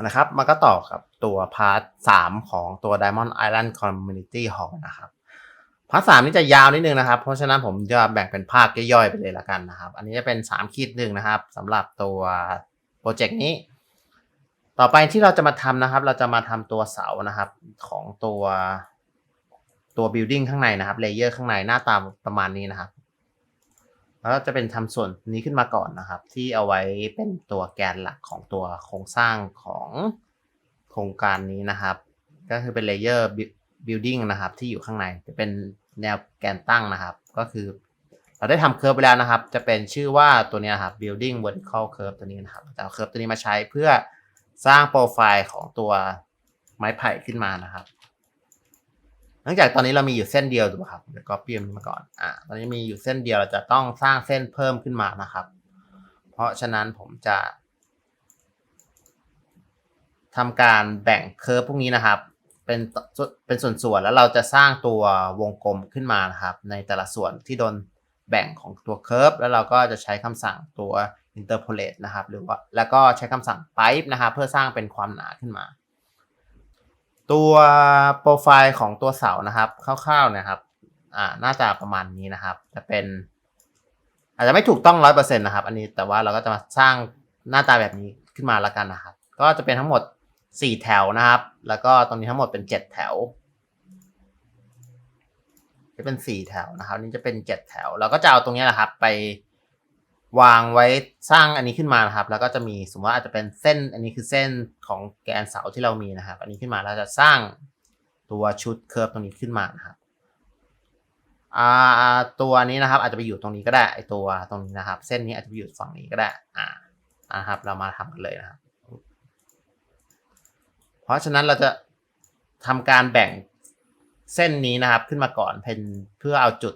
นะครับ มันก็ต่อกับตัวพาร์ทสามของตัว Diamond Island Community Hall นะครับ พาร์ทสามนี่จะยาวนิดนึงนะครับ เพราะฉะนั้นผมจะแบ่งเป็นภาคย่อยๆไปเลยละกันนะครับ อันนี้จะเป็นสามขีดหนึ่งนะครับสำหรับตัวโปรเจกต์นี้ ต่อไปที่เราจะมาทำนะครับ เราจะมาทำตัวเสานะครับของตัวตัว building ข้างในนะครับเลเยอร์ข้างในหน้าตาประมาณนี้นะครับ แล้วจะเป็นทำส่วนนี้ขึ้นมาก่อนนะครับ ที่เอาไว้เป็นตัวแกนหลักของตัวโครงสร้างของโครงการนี้นะครับ ก็คือเป็นเลเยอร์ building นะครับที่อยู่ข้างในจะเป็นแนวแกนตั้งนะครับ ก็คือ เราได้ทำเคิร์ฟไปแล้วนะครับ จะเป็นชื่อว่าตัวนี้นะครับ building vertical curve ตัวนี้นะครับจะเอาเคิร์ฟตัวนี้มาใช้เพื่อสร้างโปรไฟล์ของตัวไม้ไผ่ขึ้นมานะครับ เนื่องจากตอนนี้เรามีอยู่เส้นเดียวถูกไหมครับเดี๋ยวก็เปลี่ยนมาก่อนอ่าตอนนี้มีอยู่เส้นเดียวเราจะต้องสร้างเส้นเพิ่มขึ้นมานะครับ เพราะฉะนั้นผมจะทำการแบ่งเคอร์ฟพวกนี้นะครับ เป็นเป็นส่วนๆแล้วเราจะสร้างตัววงกลมขึ้นมานะครับ ในแต่ละส่วนที่โดนแบ่งของตัวเคอร์ฟแล้วเราก็จะใช้คำสั่งตัว interpolate นะครับ หรือว่าแล้วก็ใช้คำสั่ง pipe นะครับ เพื่อสร้างเป็นความหนาขึ้นมา ตัวโปรไฟล์ของตัวเสานะครับคร่าวๆนะครับ อ่าน่าจะประมาณนี้นะครับ จะเป็น อาจจะไม่ถูกต้องร้อยเปอร์เซ็นต์นะครับ อันนี้แต่ว่าเราก็จะมาสร้างหน้าตาแบบนี้ขึ้นมาแล้วกันนะครับ ก็จะเป็นทั้งหมดสี่แถวนะครับ แล้วก็ตรงนี้ทั้งหมดเป็นเจ็ดแถว จะเป็นสี่แถวนะครับ นี่จะเป็นเจ็ดแถว เราก็จะเอาตรงนี้แหละครับ ไป วางไว้สร้างอันนี้ขึ้นมานะครับ แล้วก็จะมีสมมติว่าอาจจะเป็นเส้นอันนี้คือเส้นของแกนเสาที่เรามีนะครับ อันนี้ขึ้นมาเราจะสร้างตัวชุดเคอร์ฟตรงนี้ขึ้นมานะครับอ่าตัวนี้นะครับ อาจจะไปอยู่ตรงนี้ก็ได้ไอตัวตรงนี้นะครับ เส้นนี้อาจจะไปอยู่ฝั่งนี้ก็ได้อ่านะครับ เรามาทำกันเลยนะครับ เพราะฉะนั้นเราจะทำการแบ่งเส้นนี้นะครับขึ้นมาก่อนเป็นเพื่อเอาจุด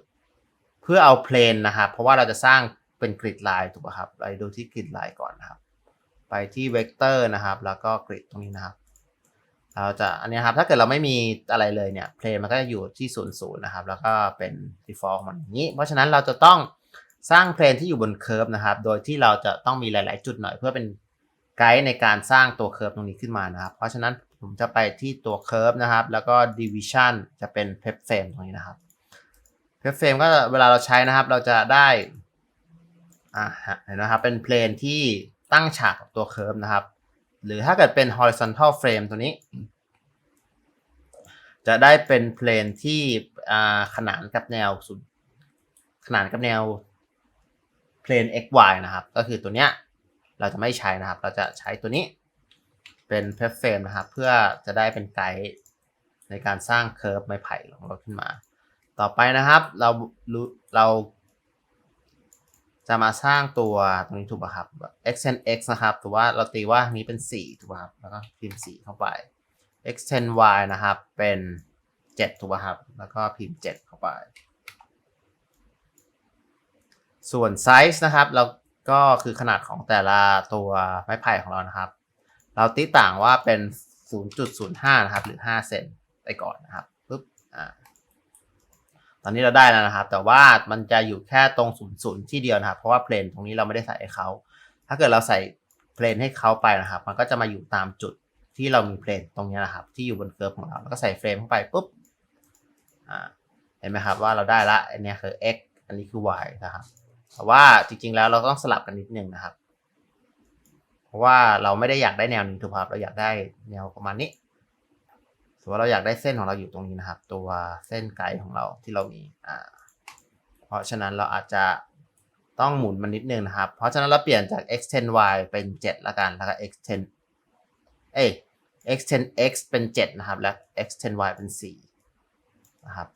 เพื่อเอาเพลนนะครับ เพราะว่าเราจะสร้าง เป็นกริดไลน์ถูกป่ะครับไปดูที่กริดไลน์ก่อนนะครับ ไปที่เวกเตอร์นะครับ แล้วก็กริดตรงนี้นะครับ เราจะอันนี้ครับถ้าเกิดเราไม่มีอะไรเลยเนี่ยเพลนมันก็จะอยู่ที่ศูนย์ศูนย์นะครับ แล้วก็เป็น default มันอย่างนี้ เพราะฉะนั้นเราจะต้องสร้างเพลนที่อยู่บนเคอร์ฟนะครับ โดยที่เราจะต้องมีหลาย ๆ จุดหน่อยเพื่อเป็นไกด์ในการสร้างตัวเคอร์ฟตรงนี้ขึ้นมานะครับ เพราะฉะนั้นผมจะไปที่ตัวเคอร์ฟนะครับ แล้วก็ division จะเป็น p e p frame ตรงนี้นะครับ p e p frame ก็เวลาเราใช้นะครับ เราจะได้ อ่าเห็นะครับเป็นเพลนที่ตั้งฉากกับตัวเคอร์ฟนะครับ หรือถ้าเกิดเป็น horizontal frame ตัวนี้ จะได้เป็นเพลนที่อ่าขนานกับแนวสุดขนานกับแนวเพลน xy นะครับ ก็คือตัวเนี้ยเราจะไม่ใช้นะครับ เราจะใช้ตัวนี้เป็น p e p frame นะครับ เพื่อจะได้เป็นไกด์ในการสร้างเคอร์ฟไม้ไผ่ของเราขึ้นมา ต่อไปนะครับ เรารู้เรา จะมาสร้างตัวตรงนี้ถูกป่ะครับ extend x นะครับถือว่าเราตีว่านี้เป็น 4 ถูกป่ะครับ แล้วก็พิมพ์ 4 เข้าไป extend y นะครับ เป็น 7 ถูกป่ะครับ แล้วก็พิมพ์ 7 เข้าไป ส่วน size นะครับเราก็คือขนาดของแต่ละตัวไม้ไผ่ของเรานะครับ เราตีต่างว่าเป็น 0.05 นะครับ หรือ 5 เซนไปก่อนนะครับปึ๊บอ่า อนนี้เราได้แล้วนะครับ แต่ว่ามันจะอยู่แค่ตรงศูนย์ศูนย์ที่เดียวนะครับ เพราะว่าเพลนตรงนี้เราไม่ได้ใส่ให้เขา ถ้าเกิดเราใส่เพลนให้เขาไปนะครับ มันก็จะมาอยู่ตามจุดที่เรามีเพลนตรงนี้นะครับ ที่อยู่บนเกิร์ฟของเรา แล้วก็ใส่เฟรมเข้าไปปุ๊บ อ่า เห็นไหมครับว่าเราได้ละ อันนี้คือ x อันนี้คือ y นะครับ แต่ว่าจริง ๆ แล้วเราต้องสลับกันนิดนึงนะครับ เพราะว่าเราไม่ได้อยากได้แนวนี้ถูกครับ เราอยากได้แนวประมาณนี้ มมติว่าเราอยากได้เส้นของเราอยู่ตรงนี้นะครับ ตัวเส้นไกด์ของเราที่เรามีอ่าเพราะฉะนั้นเราอาจจะต้องหมุนมันนิดนึงนะครับ เพราะฉะนั้นเราเปลี่ยนจาก extend y เป็น 7 ละกัน แล้วก็ extend เอ้ย extend x เป็น 7 นะครับ แล้ว extend y เป็น 4 นะครับ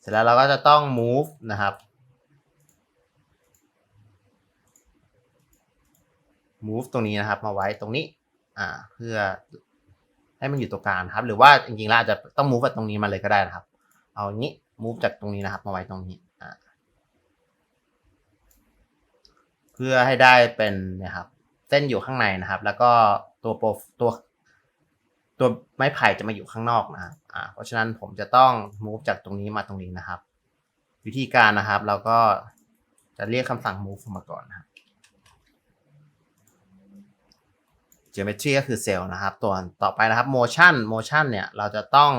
เสร็จแล้วเราก็จะต้อง move นะครับ move ตรงนี้นะครับ มาไว้ตรงนี้ อ่า เพื่อ ให้มันอยู่ตรงกลางครับ หรือว่าจริงๆแล้วอาจจะต้อง move จากตรงนี้มาเลยก็ได้นะครับ เอาอย่างนี้ move จากตรงนี้นะครับ มาไว้ตรงนี้อ่าเพื่อให้ได้เป็นเนี่ยครับ เส้นอยู่ข้างในนะครับ แล้วก็ตัวโปรตัวตัวไม้ไผ่จะมาอยู่ข้างนอกนะครับอ่าเพราะฉะนั้นผมจะต้อง move จากตรงนี้มาตรงนี้นะครับ วิธีการนะครับ เราก็จะเรียกคำสั่ง move มาก่อนนะครับ geometry ก็คือเซลล์นะครับ ตัวต่อไปนะครับ motion motion เนี่ยเราจะต้อง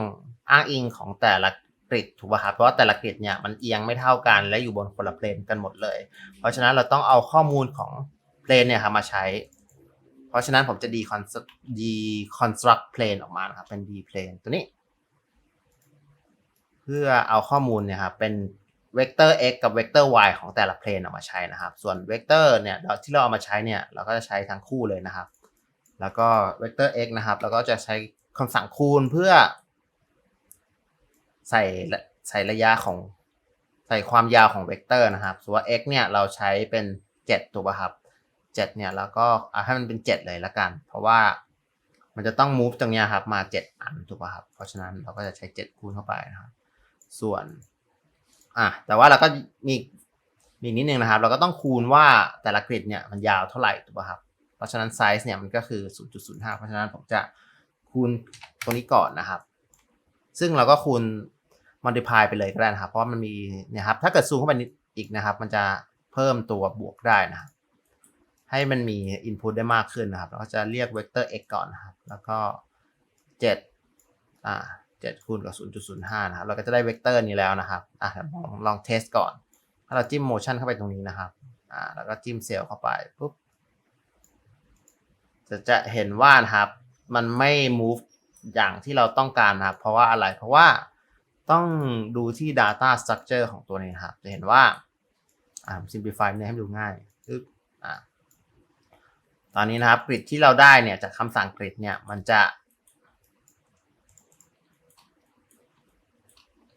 อ้างอิงของแต่ละกริดถูกป่ะครับเพราะว่าแต่ละกริดเนี่ยมันเอียงไม่เท่ากันและอยู่บนคนละเพลนกันหมดเลย เพราะฉะนั้นเราต้องเอาข้อมูลของเพลนเนี่ยครับมาใช้ เพราะฉะนั้นผมจะ deconstruct deconstruct plane ออกมานะครับเป็น d plane ตัวนี้ เพื่อเอาข้อมูลเนี่ยครับเป็นเวกเตอร์ x กับเวกเตอร์ y ของแต่ละเพลนออกมาใช้นะครับ ส่วนเวกเตอร์เนี่ยที่เราเอามาใช้เนี่ยเราก็จะใช้ทั้งคู่เลยนะครับ แล้วก็เวกเตอร์ x นะครับเราก็จะใช้คำสั่งคูณเพื่อ ใส่ใส่ระยะของใส่ความยาวของเวกเตอร์นะครับส่วน x เนี่ยเราใช้เป็น 7 ถูกป่ะครับ 7 เนี่ยแล้วก็เอาให้มันเป็น 7 เลยละกัน เพราะว่ามันจะต้อง move ตรงนี้ครับมา 7 อันถูกป่ะครับ เพราะฉะนั้นเราก็จะใช้ 7 คูณเข้าไปนะครับ ส่วนอะแต่ว่าเราก็มีมีนิดนึงนะครับ เราก็ต้องคูณว่าแต่ละกริดเนี่ยมันยาวเท่าไหร่ถูกป่ะครับ เพราะฉะนั้นไซส์เนี่ยมันก็คือ 0.05 เพราะฉะนั้นผมจะคูณตรงนี้ก่อนนะครับ ซึ่งเราก็คูณ multiply ไปเลยก็ได้นะครับ เพราะมันมีเนี่ยครับ ถ้าเกิดซูมเข้าไปอีกนะครับ มันจะเพิ่มตัวบวกได้นะครับ ให้มันมี input ได้มากขึ้นนะครับ เราก็จะเรียก vector x ก่อนนะครับ แล้วก็7อ่า7คูณกับ 0.05 นะครับ เราก็จะได้เวกเตอร์นี้แล้วนะครับ อะลองลองเทสก่อน ถ้าเราจิ้ม motion เข้าไปตรงนี้นะครับ อ่า แล้วก็จิ้มเซลล์เข้าไปปุ๊บ จะจะเห็นว่านะครับ มันไม่ move อย่างที่เราต้องการนะครับ เพราะว่าอะไร เพราะว่าต้องดูที่ data structure ของตัวนี้ครับ จะเห็นว่าอ่า simplify เนี่ยให้ดูง่ายปึ๊บอ่าตอนนี้นะครับกริดที่เราได้เนี่ยจากคำสั่งกริดเนี่ยมันจะ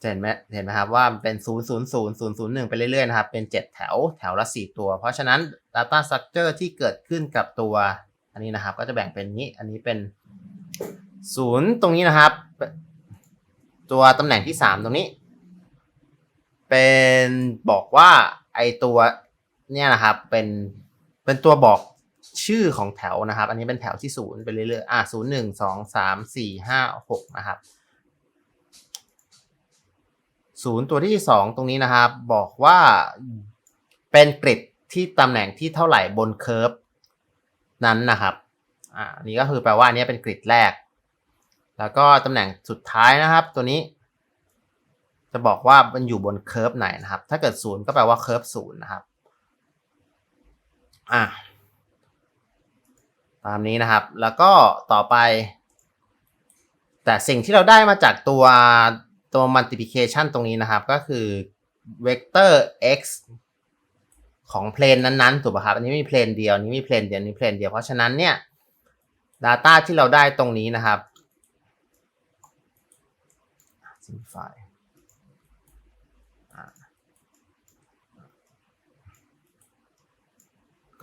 เห็นไหมเห็นไหมครับว่าเป็น 0 0 0 0 0 1 ไปเรื่อยๆนะครับ เป็น 7 แถวแถวละ 4 ตัว เพราะฉะนั้น data structure ที่เกิดขึ้นกับตัว อันนี้นะครับ ก็จะแบ่งเป็นนี้ อันนี้เป็น0ตรงนี้นะครับ ตัวตำแหน่งที่3ตรงนี้ เป็นบอกว่าไอตัวเนี่ยนะครับเป็นเป็นตัวบอกชื่อของแถวนะครับ อันนี้เป็นแถวที่0ไปเรื่อยๆอะ0 1 2 3 4 5 6นะครับศูนย์ตัวที่สองตรงนี้นะครับ บอกว่าเป็นกริดที่ตำแหน่งที่เท่าไหร่บนเคอร์ฟ นั้นนะครับอ่านี่ก็คือแปลว่าอันนี้เป็นกริดแรก แล้วก็ตำแหน่งสุดท้ายนะครับ ตัวนี้ จะบอกว่ามันอยู่บนเคอร์ฟไหนนะครับ ถ้าเกิดศูนย์ก็แปลว่าเคอร์ฟศูนย์นะครับอ่าตามนี้นะครับ แล้วก็ต่อไป แต่สิ่งที่เราได้มาจากตัวตัว multiplication ตรงนี้นะครับ ก็คือ vector x ของเพลนนั้นๆถูกป่ะครับ อันนี้มีเพลนเดียวนี้มีเพลนเดียวนี้เพลนเดียว เพราะฉะนั้นเนี่ย data ที่เราได้ตรงนี้นะครับ simplify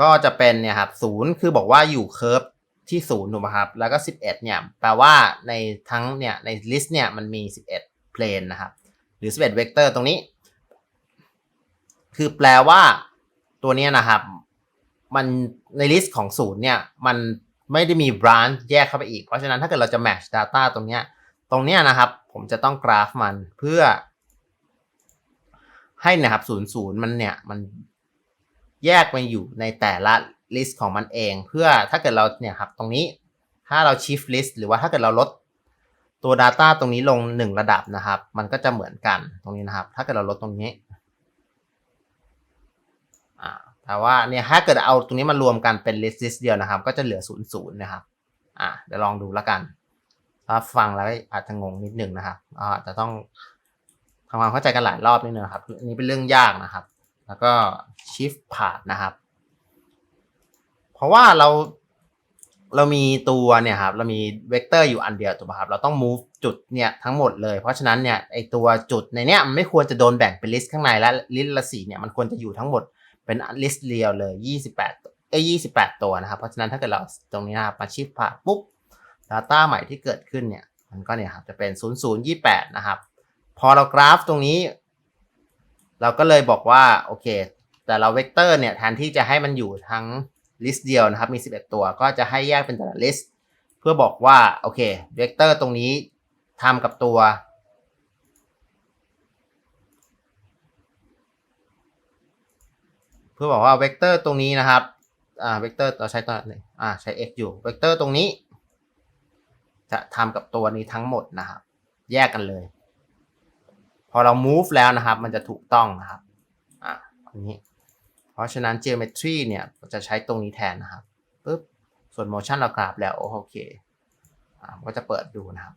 ก็จะเป็นเนี่ยครับศูนย์คือบอกว่าอยู่เคอร์ฟที่ศูนย์ถูกไหมครับ แล้วก็ 11 เนี่ย แปลว่าในทั้งเนี่ยใน list เนี่ยมันมี 11 plane นะครับ หรือ 11 vector ตรงนี้ คือแปลว่า ตัวนี้นะครับ มันใน list ของศูนย์เนี่ย มันไม่ได้มี branch แยกเข้าไปอีก เพราะฉะนั้นถ้าเกิดเราจะ match data ตรงเนี้ย ตรงเนี้ยนะครับ ผมจะต้องกราฟมันเพื่อ ให้นะครับ00มันเนี่ยมันแยกไปอยู่ในแต่ละ list ของมันเอง เพื่อถ้าเกิดเราเนี่ยครับตรงนี้ถ้าเรา shift list หรือว่าถ้าเกิดเราลดตัว data ตรงนี้ลง 1 ระดับนะครับ มันก็จะเหมือนกันตรงนี้นะครับ ถ้าเกิดเราลดตรงนี้อ่า แต่ว่าเนี่ยถ้าเกิดเอาตรงนี้มารวมกันเป็น list list เดียวนะครับ ก็จะเหลือ0 0นะครับอ่าเดี๋ยวลองดูแล้วกันถ้าฟังแล้วอาจจะงงนิดหนึ่งนะครับอาจจะต้องทำความเข้าใจกันหลายรอบนิดนึงนะครับอันนี้เป็นเรื่องยากนะครับ แล้วก็ shift part นะครับ เพราะว่าเราเรามีตัวเนี่ยครับเรามีเวกเตอร์อยู่อันเดียวถูกป่ะครับเราต้อง move จุดเนี่ยทั้งหมดเลย เพราะฉะนั้นเนี่ยไอตัวจุดในเนี้ยมันไม่ควรจะโดนแบ่งเป็น list ข้างในและ list ละสีเนี่ยมันควรจะอยู่ทั้งหมด เป็น list เรียวเลย 28เอ้ย28 ตัวนะครับ เพราะฉะนั้นถ้าเกิดเราตรงนี้นะครับมา shift part ปุ๊บ data ใหม่ที่เกิดขึ้นเนี่ย มันก็เนี่ยครับจะเป็น 0028 นะครับ พอเรากราฟตรงนี้ เราก็เลยบอกว่า โอเค แต่เราเวกเตอร์เนี่ยแทนที่จะให้มันอยู่ทั้ง list เดียวนะครับ มี 11 ตัวก็จะให้แยกเป็นแต่ละ list เพื่อบอกว่า โอเคเวกเตอร์ตรงนี้ทำกับตัว พื่อบอกว่าเวกเตอร์ตรงนี้นะครับ อ่า เวกเตอร์เราใช้ตัวไหนอ่า ใช้ x อยู่ เวกเตอร์ตรงนี้ จะทำกับตัวนี้ทั้งหมดนะครับ แยกกันเลย พอเรา move แล้วนะครับ มันจะถูกต้องนะครับ อ่าอันนี้ เพราะฉะนั้น geometry เนี่ยจะใช้ตรงนี้แทนนะครับปุ๊บ ส่วน motion เรากราฟแล้วโอเค อ่าก็จะเปิดดูนะครับ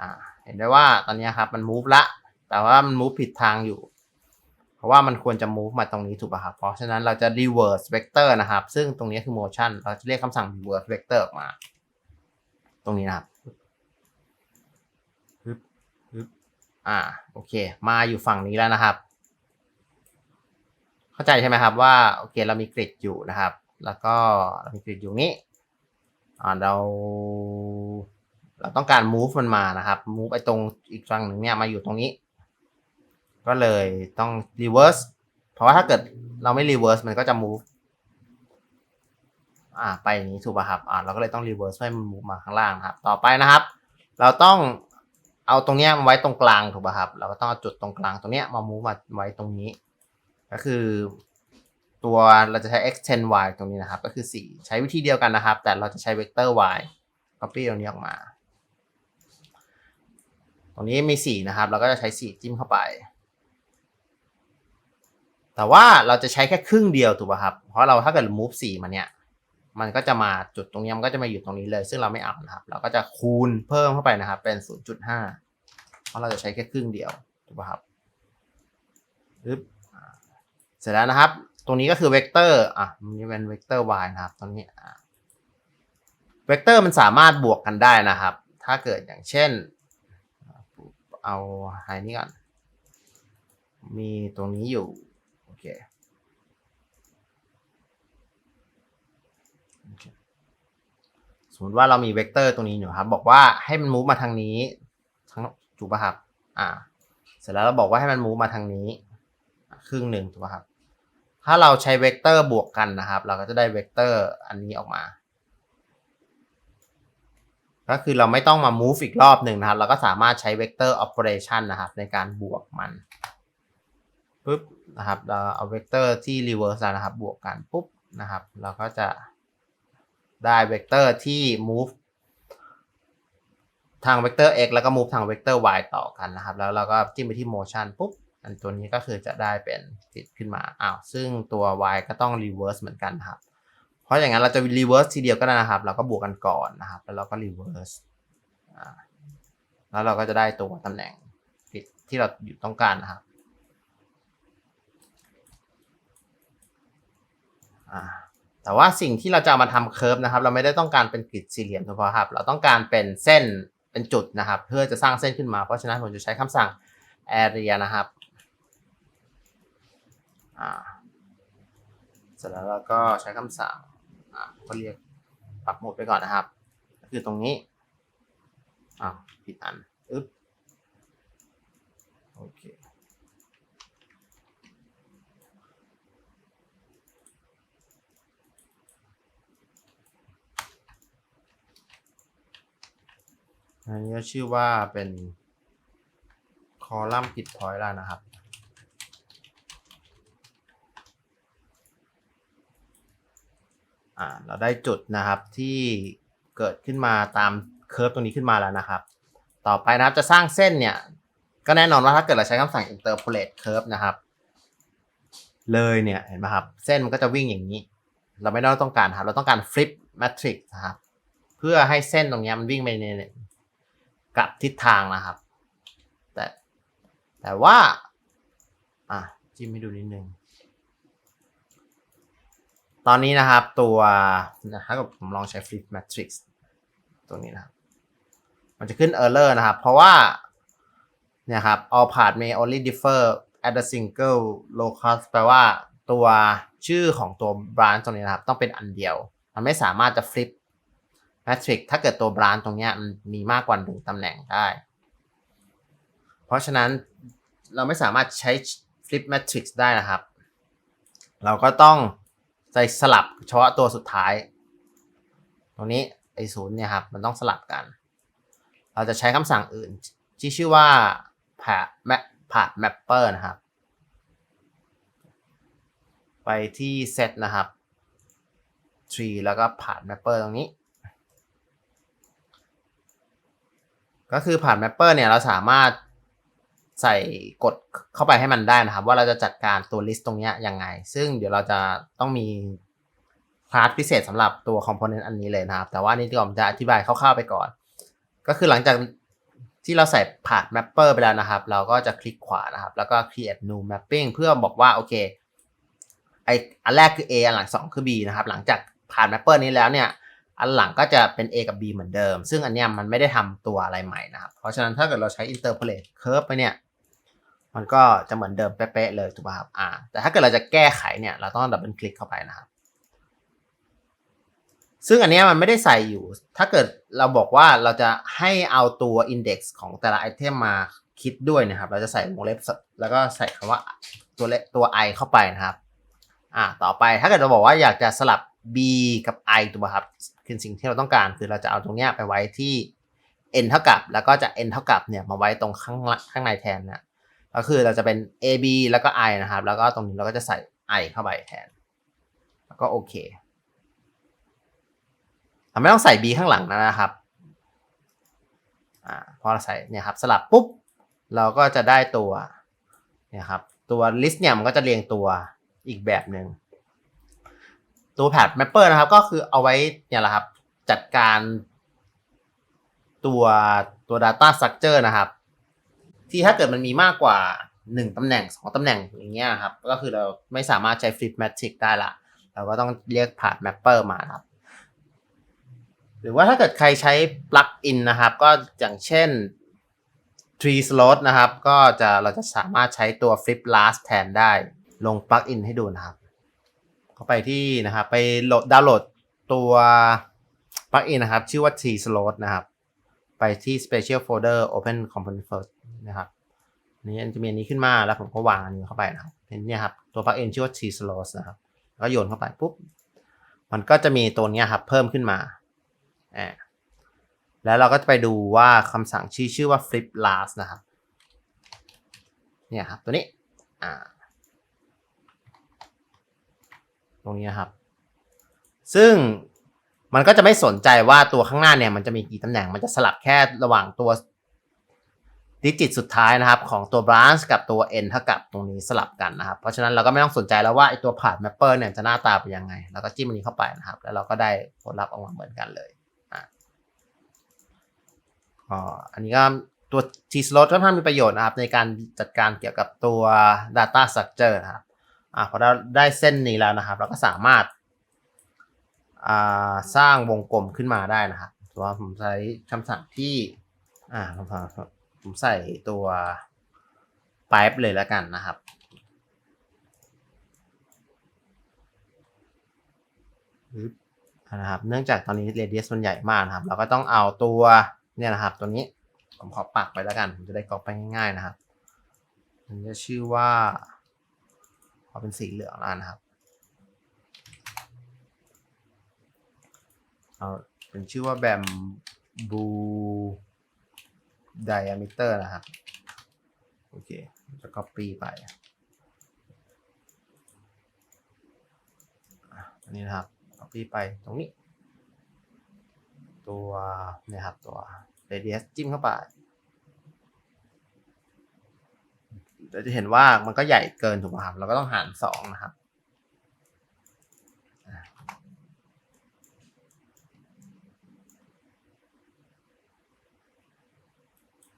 อ่า เห็นได้ว่าตอนนี้ครับมัน move ละ แต่ว่ามัน move ผิดทางอยู่ เพราะว่ามันควรจะ move มาตรงนี้ถูกป่ะครับ เพราะฉะนั้นเราจะ reverse vector นะครับ ซึ่งตรงนี้คือ motion เราจะเรียกคำสั่ง reverse vector ออกมา ตรงนี้นะครับปึ๊บปึ๊บอ่า โอเค มาอยู่ฝั่งนี้แล้วนะครับ เข้าใจใช่ไหมครับว่า โอเค เรามีกริดอยู่นะครับ แล้วก็เรามีกริดอยู่นี้ อ่า เรา เราต้องการ move มันมานะครับ move ไปตรงอีกฝั่งหนึ่งเนี่ย มาอยู่ตรงนี้ ก็เลยต้อง reverse เพราะว่าถ้าเกิดเราไม่ reverse มันก็จะ move อ่าไปอย่างนี้ถูกป่ะครับอ่าเราก็เลยต้อง reverse ให้มัน move มาข้างล่างนะครับ ต่อไปนะครับ เราต้องเอาตรงเนี้ยมาไว้ตรงกลางถูกป่ะครับ เราก็ต้องเอาจุดตรงกลางตรงเนี้ยมา move มาไว้ตรงนี้ ก็คือ ตัวเราจะใช้ extend y ตรงนี้นะครับ ก็คือ 4 ใช้วิธีเดียวกันนะครับ แต่เราจะใช้ vector y copy ตรงนี้ออกมา ตรงนี้มี 4 นะครับ เราก็จะใช้ 4 จิ้มเข้าไป แต่ว่าเราจะใช้แค่ครึ่งเดียวถูกป่ะครับ เพราะเราถ้าเกิด move 4มาเนี่ย มันก็จะมาจุดตรงนี้มันก็จะมาอยู่ตรงนี้เลย ซึ่งเราไม่เอานะครับ เราก็จะคูณเพิ่มเข้าไปนะครับ เป็น 0.5 เพราะเราจะใช้แค่ครึ่งเดียวถูกป่ะครับปึ๊บเสร็จแล้วนะครับ ตรงนี้ก็คือเวกเตอร์ อะนี่เป็นเวกเตอร์ y นะครับ ตรงนี้เวกเตอร์มันสามารถบวกกันได้นะครับ ถ้าเกิดอย่างเช่น เอาไฮนี้ก่อน มีตรงนี้อยู่ โอเค โอเค ส มมติว่าเรามีเวกเตอร์ตรงนี้อยู่ครับ บอกว่าให้มันมูฟมาทางนี้ทั้งถูกป่ะครับ อ่า เสร็จแล้วเราบอกว่าให้มันมูฟมาทางนี้ ครึ่งหนึ่งถูกป่ะครับ ถ้าเราใช้เวกเตอร์บวกกันนะครับ เราก็จะได้เวกเตอร์อันนี้ออกมา ก็คือเราไม่ต้องมา move อีกรอบหนึ่งนะครับ เราก็สามารถใช้ vector operation นะครับ ในการบวกมันปุ๊บนะครับ เราเอา vector ที่ reverse นะครับ บวกกันปุ๊บนะครับ เราก็จะ ได้ vector ที่ move ทาง vector x แล้วก็ move ทาง vector y ต่อกันนะครับ แล้วเราก็จิ้มไปที่ motion ปุ๊บ อันตัวนี้ก็คือจะได้เป็นติดขึ้นมา อ้าว ซึ่งตัว y ก็ต้อง reverse เหมือนกันครับ เพราะอย่างนั้นเราจะ reverse ทีเดียวก็ได้นะครับ เราก็บวกกันก่อนนะครับ แล้วเราก็ reverse แล้วเราก็จะได้ตัวตำแหน่งผิดที่เราอยู่ต้องการนะครับ อ่า แต่ว่าสิ่งที่เราจะมาทำเค r ร์ฟนะครับ เราไม่ได้ต้องการเป็นกริดสี่เหลี่ยมเฉพาะครับ เราต้องการเป็นเส้นเป็นจุดนะครับ เพื่อจะสร้างเส้นขึ้นมา เพราะฉะนั้นผมจะใช้คำสั่ง area นะครับเสร็จแล้วเราก็ใช้คำสั่งก็เรียกปรับโหมดไปก่อนนะครับก็คือตรงนี้อ้าวผิดอันอึ๊บโอเค อันนี้ก็ชื่อว่าเป็นคอลัมน์ผิดพอยต์แล้วนะครับ อ่า เราได้จุดนะครับที่เกิดขึ้นมาตามเคอร์ฟตรงนี้ขึ้นมาแล้วนะครับ ต่อไปนะครับจะสร้างเส้นเนี่ย ก็แน่นอนว่าถ้าเกิดเราใช้คำสั่ง interpolate curve นะครับ เลยเนี่ยเห็นไหมครับ เส้นมันก็จะวิ่งอย่างนี้ เราไม่ได้ต้องการครับ เราต้องการ flip matrix นะครับ เพื่อให้เส้นตรงนี้มันวิ่งไปใน กับทิศทางนะครับ แต่แต่ว่า อะจิ้มให้ดูนิดนึง ตอนนี้นะครับตัวถ้าเกิดผมลองใช้ flip matrix ตัวนี้นะครับ มันจะขึ้น error นะครับ เพราะว่า เนี่ยครับ all path may only differ at a single locus แปลว่าตัวชื่อของตัว branch ตรงนี้นะครับ ต้องเป็นอันเดียว มันไม่สามารถจะ flip matrix ถ้าเกิดตัว branch ตรงเนี้ยมันมีมากกว่าหนึ่งตำแหน่งได้ เพราะฉะนั้นเราไม่สามารถใช้ flip matrix ได้นะครับ เราก็ต้องใจสลับเฉพาะตัวสุดท้าย ตรงนี้ไอ้ศูนย์เนี่ยครับมันต้องสลับกัน เราจะใช้คำสั่งอื่นที่ชื่อว่า path map path mapper นะครับ ไปที่ set นะครับ tree แล้วก็ผ่าน mapper ตรงนี้ ก็คือผ่าน mapper เนี่ยเราสามารถใส่กดเข้าไปให้มันได้นะครับ ว่าเราจะจัดการตัว list ตรงนี้ยังไง ซึ่งเดี๋ยวเราจะต้องมีคลาสพิเศษสำหรับตัว component อันนี้เลยนะครับ แต่ว่านี่ที่ผมจะอธิบายคร่าวๆไปก่อน ก็คือหลังจากที่เราใส่ผ่าน mapper ไปแล้วนะครับ เราก็จะคลิกขวานะครับ แล้วก็ create new mapping เพื่อบอกว่าโอเคไออันแรกคือ A อันหลังสองคือ B นะครับ หลังจากผ่าน mapper นี้แล้วเนี่ย อันหลังก็จะเป็น A กับ B เหมือนเดิม ซึ่งอันเนี้ยมันไม่ได้ทำตัวอะไรใหม่นะครับ เพราะฉะนั้นถ้าเกิดเราใช้ interpolate curve ไปเนี่ย มันก็จะเหมือนเดิมเป๊ะๆเลยถูกป่ะครับ อ่า แต่ถ้าเกิดเราจะแก้ไขเนี่ย เราต้องดับเบิลคลิกเข้าไปนะครับ ซึ่งอันเนี้ยมันไม่ได้ใส่อยู่ ถ้าเกิดเราบอกว่าเราจะให้เอาตัว index ของแต่ละไอเทมมาคิดด้วยนะครับ เราจะใส่วงเล็บแล้วก็ใส่คำว่าตัวเลตัว i เข้าไปนะครับ อ่า ต่อไปถ้าเกิดเราบอกว่าอยากจะสลับ b กับ i ถูกป่ะครับ คือสิ่งที่เราต้องการคือเราจะเอาตรงนี้ไปไว้ที่ n เท่ากับ แล้วก็จะ n เท่ากับเนี่ยมาไว้ตรงข้างข้างในแทนนะก็คือเราจะเป็น a b แล้วก็ i นะครับ แล้วก็ตรงนี้เราก็จะใส่ i เข้าไปแทน แล้วก็โอเคไม่ต้องใส่ b ข้างหลังนะครับอ่าพอเราใส่เนี่ยครับสลับปุ๊บ เราก็จะได้ตัวเนี่ยครับตัว list เนี่ยมันก็จะเรียงตัวอีกแบบหนึ่ง ตัวแพด mapper นะครับ ก็คือเอาไว้เนี่ยแหละครับ จัดการตัวตัว data structure นะครับ ที่ถ้าเกิดมันมีมากกว่า 1 ตำแหน่ง 2 ตำแหน่งอย่างเงี้ยครับ ก็คือเราไม่สามารถใช้ flip matrix ได้ละ เราก็ต้องเรียกผ่าน mapper มาครับ หรือว่าถ้าเกิดใครใช้ plugin นะครับ ก็อย่างเช่น tree slot นะครับ ก็จะเราจะสามารถใช้ตัว flip last แทนได้ ลง plugin ให้ดูนะครับ เข้าไปที่นะครับไปโหลดดาวน์โหลดตัว plugin นะครับ ชื่อว่า T slot นะครับ ไปที่ special folder open component first นะครับนี่จะมีอันนี้ขึ้นมาแล้วผมก็วางอันนี้เข้าไปนะครับเนี่ยครับตัว plugin ชื่อว่า T slows นะครับแล้วโยนเข้าไปปุ๊บมันก็จะมีตัวนี้ครับเพิ่มขึ้นมาอ่าแล้วเราก็จะไปดูว่าคำสั่งชื่อชื่อว่า flip last นะครับ เนี่ยครับ ตัวนี้ อ่า ตรงนี้นะครับ ซึ่งมันก็จะไม่สนใจว่าตัวข้างหน้าเนี่ยมันจะมีกี่ตำแหน่ง มันจะสลับแค่ระหว่างตัวดิจิตสุดท้ายนะครับของตัว branch กับตัว n เท่ากับตรงนี้สลับกันนะครับ เพราะฉะนั้นเราก็ไม่ต้องสนใจแล้วว่าไอตัวผ่าน mapper เนี่ยจะหน้าตาเป็นยังไง แล้วก็จิ้มอันนี้เข้าไปนะครับ แล้วเราก็ได้ผลลัพธ์ออกมาเหมือนกันเลยอะอ๋ออันนี้ก็ตัว T slot ค่อนข้างมีประโยชน์นะครับในการจัดการเกี่ยวกับตัว data structure นะครับ อะพอเราได้เส้นนี้แล้วนะครับ เราก็สามารถอ่าสร้างวงกลมขึ้นมาได้นะครับตัวผมใช้คำสั่งที่อ่าผมผมใส่ตัว pipe เลยแล้วกันนะครับนะครับเนื่องจากตอนนี้ radius มันใหญ่มากนะครับ เราก็ต้องเอาตัวเนี่ยนะครับ ตัวนี้ผมขอปักไปแล้วกัน ผมจะได้กรอกไปง่ายๆนะครับ มันจะชื่อว่า ขอเป็นสีเหลืองแล้วนะครับ เอาเป็นชื่อว่าแบมบู diameter นะครับ โอเค จะ copy ไป อันนี้นะครับ copy ไปตรงนี้ ตัว เนี่ยครับ ตัว radius จิ้มเข้าไป เราจะเห็นว่ามันก็ใหญ่เกินถูกไหมครับ เราก็ต้องหารสองนะครับ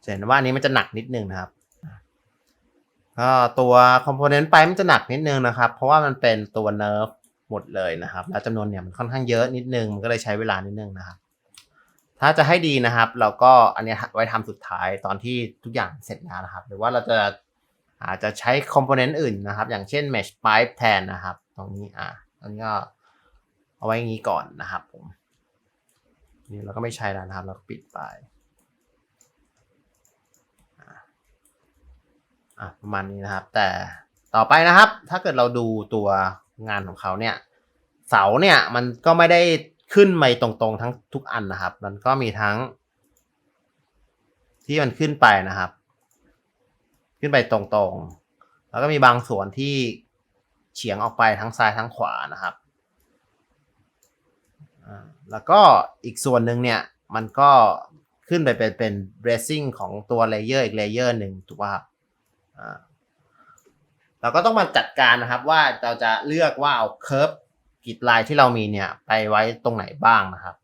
เห็นว่าอันนี้มันจะหนักนิดนึงนะครับก็ตัวคอมโพเนนต์ไปมันจะหนักนิดนึงนะครับ เพราะว่ามันเป็นตัวเนิร์ฟหมดเลยนะครับ แล้วจำนวนเนี่ยมันค่อนข้างเยอะนิดนึง มันก็เลยใช้เวลานิดนึงนะครับ ถ้าจะให้ดีนะครับ เราก็อันนี้ไว้ทำสุดท้ายตอนที่ทุกอย่างเสร็จแล้วนะครับ หรือว่าเราจะ อาจจะใช้คอมโพเนนต์อื่นนะครับ อย่างเช่น mesh pipe แทนนะครับ ตรงนี้อะตรงนี้ก็เอาไว้อย่างนี้ก่อนนะครับผมนี่เราก็ไม่ใช้แล้วนะครับ เราก็ปิดไปอะประมาณนี้นะครับ แต่ต่อไปนะครับ ถ้าเกิดเราดูตัวงานของเขาเนี่ยเสาเนี่ยมันก็ไม่ได้ขึ้นไปตรงๆทั้งทุกอันนะครับ มันก็มีทั้งที่มันขึ้นไปนะครับ ขึ้นไปตรงๆ แล้วก็มีบางส่วนที่เฉียงออกไปทั้งซ้ายทั้งขวานะครับ แล้วก็อีกส่วนหนึ่งเนี่ย มันก็ขึ้นไปเป็นเป็น bracing ของตัวเลเยอร์อีกเลเยอร์หนึ่งถูกป่ะครับเราก็ต้องมาจัดการนะครับว่าเราจะเลือกว่าเอาเค r ร์ฟกริดไลน์ที่เรามีเนี่ย ไปไว้ตรงไหนบ้างนะครับ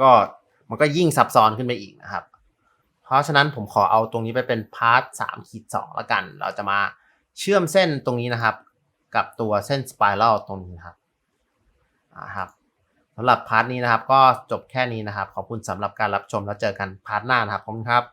ก็มันก็ยิ่งซับซ้อนขึ้นไปอีกนะครับ ราะฉะนั้นผมขอเอาตรงนี้ไปเป็นพาร์ทสามขีดสองละกัน เราจะมาเชื่อมเส้นตรงนี้นะครับ กับตัวเส้นสไปรัลตรงนี้นครับอ่าครับสำหรับพาร์ทนี้นะครับ ก็จบแค่นี้นะครับ ขอบคุณสำหรับการรับชมแล้วเจอกันพาร์ทหน้านะครับขอบคุณครับ